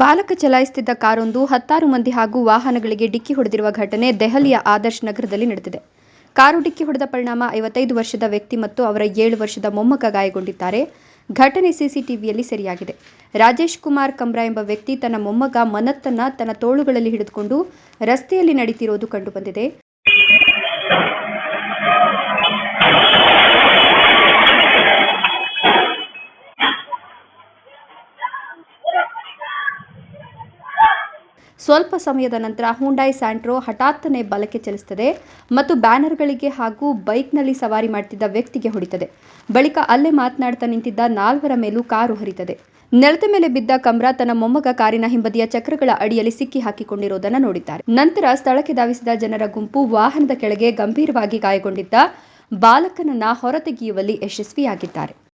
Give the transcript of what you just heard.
ಬಾಲಕ ಚಲಾಯಿಸುತ್ತಿದ್ದ ಕಾರೊಂದು ಹತ್ತಾರು ಮಂದಿ ಹಾಗೂ ವಾಹನಗಳಿಗೆ ಡಿಕ್ಕಿ ಹೊಡೆದಿರುವ ಘಟನೆ ದೆಹಲಿಯ ಆದರ್ಶ್ ನಗರದಲ್ಲಿ ನಡೆದಿದೆ. ಕಾರು ಡಿಕ್ಕಿ ಹೊಡೆದ ಪರಿಣಾಮ ಐವತ್ತೈದು ವರ್ಷದ ವ್ಯಕ್ತಿ ಮತ್ತು ಅವರ ಏಳು ವರ್ಷದ ಮೊಮ್ಮಗ ಗಾಯಗೊಂಡಿದ್ದಾರೆ. ಘಟನೆ ಸಿಸಿಟಿವಿಯಲ್ಲಿ ಸೆರೆಯಾಗಿದೆ. ರಾಜೇಶ್ ಕುಮಾರ್ ಕಂಬ್ರಾ ಎಂಬ ವ್ಯಕ್ತಿ ತನ್ನ ಮೊಮ್ಮಗ ಮನತ್ತನ್ನ ತನ್ನ ತೋಳುಗಳಲ್ಲಿ ಹಿಡಿದುಕೊಂಡು ರಸ್ತೆಯಲ್ಲಿ ನಡೀತಿರೋದು ಕಂಡುಬಂದಿದೆ. ಸ್ವಲ್ಪ ಸಮಯದ ನಂತರ ಹುಂಡಾಯಿ ಸ್ಯಾಂಟ್ರೋ ಹಠಾತ್ತನೆ ಬಲಕ್ಕೆ ಚಲಿಸುತ್ತದೆ ಮತ್ತು ಬ್ಯಾನರ್ಗಳಿಗೆ ಹಾಗೂ ಬೈಕ್ನಲ್ಲಿ ಸವಾರಿ ಮಾಡ್ತಿದ್ದ ವ್ಯಕ್ತಿಗೆ ಹೊಡಿತದೆ. ಬಳಿಕ ಅಲ್ಲೇ ಮಾತನಾಡ್ತಾ ನಿಂತಿದ್ದ ನಾಲ್ವರ ಮೇಲೂ ಕಾರು ಹರಿತದೆ. ನೆಲದ ಮೇಲೆ ಬಿದ್ದ ಕಮ್ರಾ ತನ್ನ ಮೊಮ್ಮಗ ಕಾರಿನ ಹಿಂಬದಿಯ ಚಕ್ರಗಳ ಅಡಿಯಲ್ಲಿ ಸಿಕ್ಕಿ ಹಾಕಿಕೊಂಡಿರುವುದನ್ನು ನೋಡಿದ್ದಾರೆ. ನಂತರ ಸ್ಥಳಕ್ಕೆ ಧಾವಿಸಿದ ಜನರ ಗುಂಪು ವಾಹನದ ಕೆಳಗೆ ಗಂಭೀರವಾಗಿ ಗಾಯಗೊಂಡಿದ್ದ ಬಾಲಕನನ್ನ ಹೊರತೆಗೆಯುವಲ್ಲಿ ಯಶಸ್ವಿಯಾಗಿದ್ದಾರೆ.